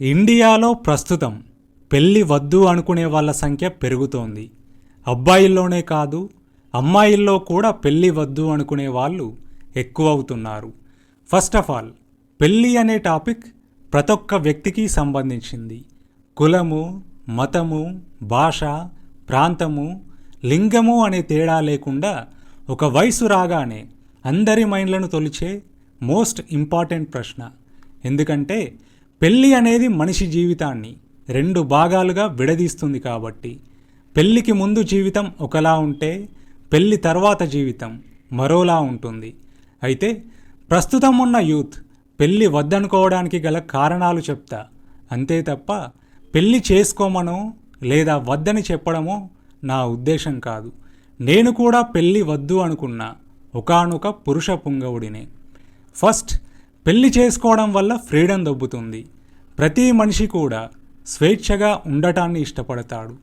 ఇండియాలో ప్రస్తుతం పెళ్ళి వద్దు అనుకునే వాళ్ళ సంఖ్య పెరుగుతోంది. అబ్బాయిల్లోనే కాదు అమ్మాయిల్లో కూడా పెళ్ళి వద్దు అనుకునే వాళ్ళు ఎక్కువ అవుతున్నారు ఫస్ట్ ఆఫ్ ఆల్ పెళ్ళి అనే టాపిక్ ప్రతి ఒక్క వ్యక్తికి సంబంధించింది. కులము మతము భాష ప్రాంతము లింగము అనే తేడా లేకుండా ఒక వయసు రాగానే అందరి మైండ్లను తొలిచే మోస్ట్ ఇంపార్టెంట్ ప్రశ్న. ఎందుకంటే పెళ్ళి అనేది మనిషి జీవితాన్ని రెండు భాగాలుగా విడదీస్తుంది కాబట్టి పెళ్ళికి ముందు జీవితం ఒకలా ఉంటే పెళ్ళి తర్వాత జీవితం మరోలా ఉంటుంది. అయితే ప్రస్తుతం ఉన్న యూత్ పెళ్ళి వద్దనుకోవడానికి గల కారణాలు చెప్తా. అంతే తప్ప పెళ్ళి చేసుకోమనో లేదా వద్దని చెప్పడమో నా ఉద్దేశం కాదు. నేను కూడా పెళ్ళి వద్దు అనుకున్న. ఒకానొక పురుష పుంగవుడినే. ఫస్ట్ పెళ్ళి చేసుకోవడం వల్ల ఫ్రీడమ్ దొబ్బుతుంది. ప్రతి మనిషి కూడా స్వేచ్ఛగా ఉండటాన్ని ఇష్టపడతాడు.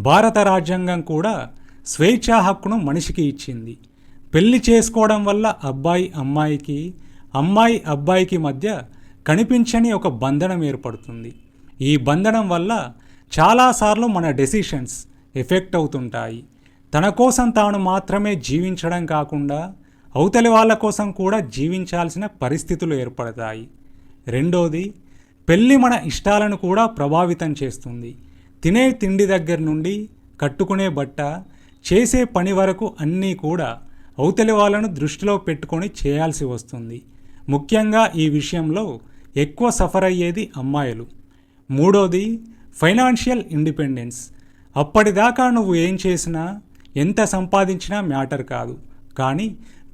భారత రాజ్యాంగం కూడా స్వేచ్ఛా హక్కును మనిషికి ఇచ్చింది. పెళ్ళి చేసుకోవడం వల్ల అబ్బాయి అమ్మాయికి అమ్మాయి అబ్బాయికి మధ్య కనిపించని ఒక బంధనం ఏర్పడుతుంది. ఈ బంధనం వల్ల చాలాసార్లు మన డెసిషన్స్ ఎఫెక్ట్ అవుతుంటాయి. తన కోసం తాను మాత్రమే జీవించడం కాకుండా అవతలి వాళ్ళ కోసం కూడా జీవించాల్సిన పరిస్థితులు ఏర్పడతాయి. రెండోది పెళ్ళి మన ఇష్టాలను కూడా ప్రభావితం చేస్తుంది. తినే తిండి దగ్గర నుండి కట్టుకునే బట్ట చేసే పని వరకు అన్నీ కూడా అవతలి వాళ్ళను దృష్టిలో పెట్టుకొని చేయాల్సి వస్తుంది. ముఖ్యంగా ఈ విషయంలో ఎక్కువ సఫర్ అయ్యేది అమ్మాయిలు. మూడోది ఫైనాన్షియల్ ఇండిపెండెన్స్. అప్పటిదాకా నువ్వు ఏం చేసినా ఎంత సంపాదించినా మ్యాటర్ కాదు. కానీ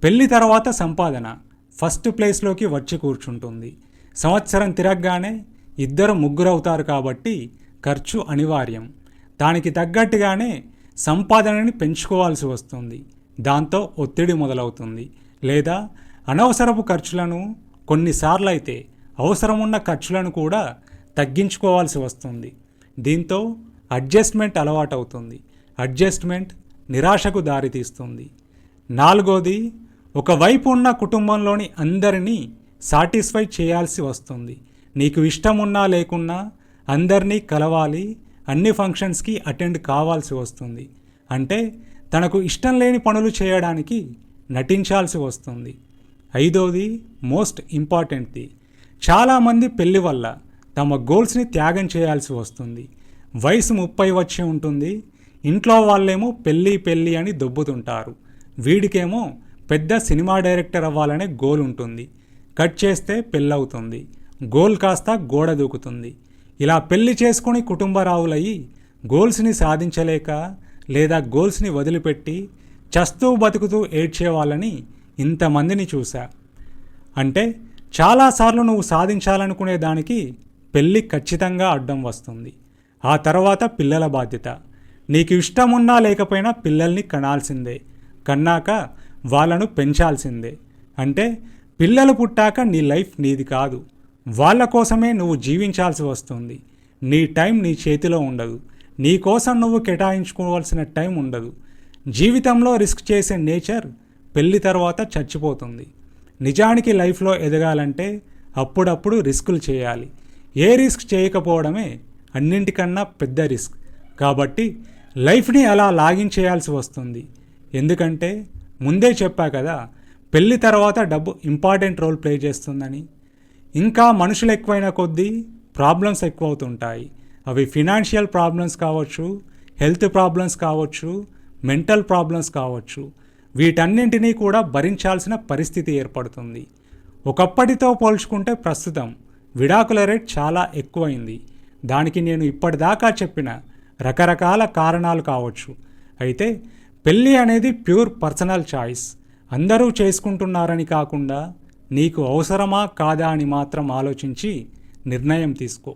పెళ్ళి తర్వాత సంపాదన ఫస్ట్ ప్లేస్లోకి వచ్చి కూర్చుంటుంది. సంవత్సరం తిరగగానే ఇద్దరు ముగ్గురవుతారు కాబట్టి ఖర్చు అనివార్యం. దానికి తగ్గట్టుగానే సంపాదనని పెంచుకోవాల్సి వస్తుంది. దాంతో ఒత్తిడి మొదలవుతుంది. లేదా అనవసరపు ఖర్చులను కొన్నిసార్లు అయితే అవసరమున్న ఖర్చులను కూడా తగ్గించుకోవాల్సి వస్తుంది. దీంతో అడ్జస్ట్మెంట్ అలవాటవుతుంది. అడ్జస్ట్మెంట్ నిరాశకు దారితీస్తుంది. నాలుగోది ఒకవైపు ఉన్న కుటుంబంలోని అందరినీ సాటిస్ఫై చేయాల్సి వస్తుంది. నీకు ఇష్టం ఉన్నా లేకున్నా అందరినీ కలవాలి అన్ని ఫంక్షన్స్కి అటెండ్ కావాల్సి వస్తుంది. అంటే తనకు ఇష్టం లేని పనులు చేయడానికి నటించాల్సి వస్తుంది. ఐదోది మోస్ట్ ఇంపార్టెంట్ది చాలామంది పెళ్ళి వల్ల తమ గోల్స్ని త్యాగం చేయాల్సి వస్తుంది. వయసు ముప్పై వచ్చి ఉంటుంది ఇంట్లో వాళ్ళేమో పెళ్ళి పెళ్ళి అని దొబ్బుతుంటారు. వీడికేమో పెద్ద సినిమా డైరెక్టర్ అవ్వాలనే గోల్ ఉంటుంది. కట్ చేస్తే పెళ్ళవుతుంది. గోల్ కాస్త గోడ దూకుతుంది. ఇలా పెళ్ళి చేసుకుని కుటుంబరావులయ్యి గోల్స్ని సాధించలేక లేదా గోల్స్ని వదిలిపెట్టి చస్తూ బతుకుతూ ఏడ్చే వాళ్ళని ఇంతమందిని చూశా. అంటే చాలాసార్లు నువ్వు సాధించాలనుకునే దానికి పెళ్ళి ఖచ్చితంగా అడ్డం వస్తుంది. ఆ తర్వాత పిల్లల బాధ్యత. నీకు ఇష్టమున్నా లేకపోయినా పిల్లల్ని కనాల్సిందే. కన్నాక వాళ్ళను పెంచాల్సిందే. అంటే పిల్లలు పుట్టాక నీ లైఫ్ నీది కాదు. వాళ్ళ కోసమే నువ్వు జీవించాల్సి వస్తుంది. నీ టైం నీ చేతిలో ఉండదు. నీ కోసం నువ్వు కేటాయించుకోవాల్సిన టైం ఉండదు. జీవితంలో రిస్క్ చేసే నేచర్ పెళ్ళి తర్వాత చచ్చిపోతుంది. నిజానికి లైఫ్లో ఎదగాలంటే అప్పుడప్పుడు రిస్కులు చేయాలి. ఏ రిస్క్ చేయకపోవడమే అన్నింటికన్నా పెద్ద రిస్క్. కాబట్టి లైఫ్ని అలా లాగిన్ చేయాల్సి వస్తుంది. ఎందుకంటే ముందే చెప్పా కదా పెళ్ళి తర్వాత డబ్బు ఇంపార్టెంట్ రోల్ ప్లే చేస్తుందని. ఇంకా మనుషులు ఎక్కువైన కొద్దీ ప్రాబ్లమ్స్ ఎక్కువ అవుతుంటాయి అవి ఫినాన్షియల్ ప్రాబ్లమ్స్ కావచ్చు హెల్త్ ప్రాబ్లమ్స్ కావచ్చు మెంటల్ ప్రాబ్లమ్స్ కావచ్చు. వీటన్నింటినీ కూడా భరించాల్సిన పరిస్థితి ఏర్పడుతుంది. ఒకప్పటితో పోల్చుకుంటే ప్రస్తుతం విడాకుల రేట్ చాలా ఎక్కువైంది. దానికి నేను ఇప్పటిదాకా చెప్పిన రకరకాల కారణాలు కావచ్చు. అయితే పెళ్ళి అనేది ప్యూర్ పర్సనల్ చాయిస్. అందరూ చేసుకుంటున్నారని కాకుండా నీకు అవసరమా కాదా అని మాత్రం ఆలోచించి నిర్ణయం తీసుకో.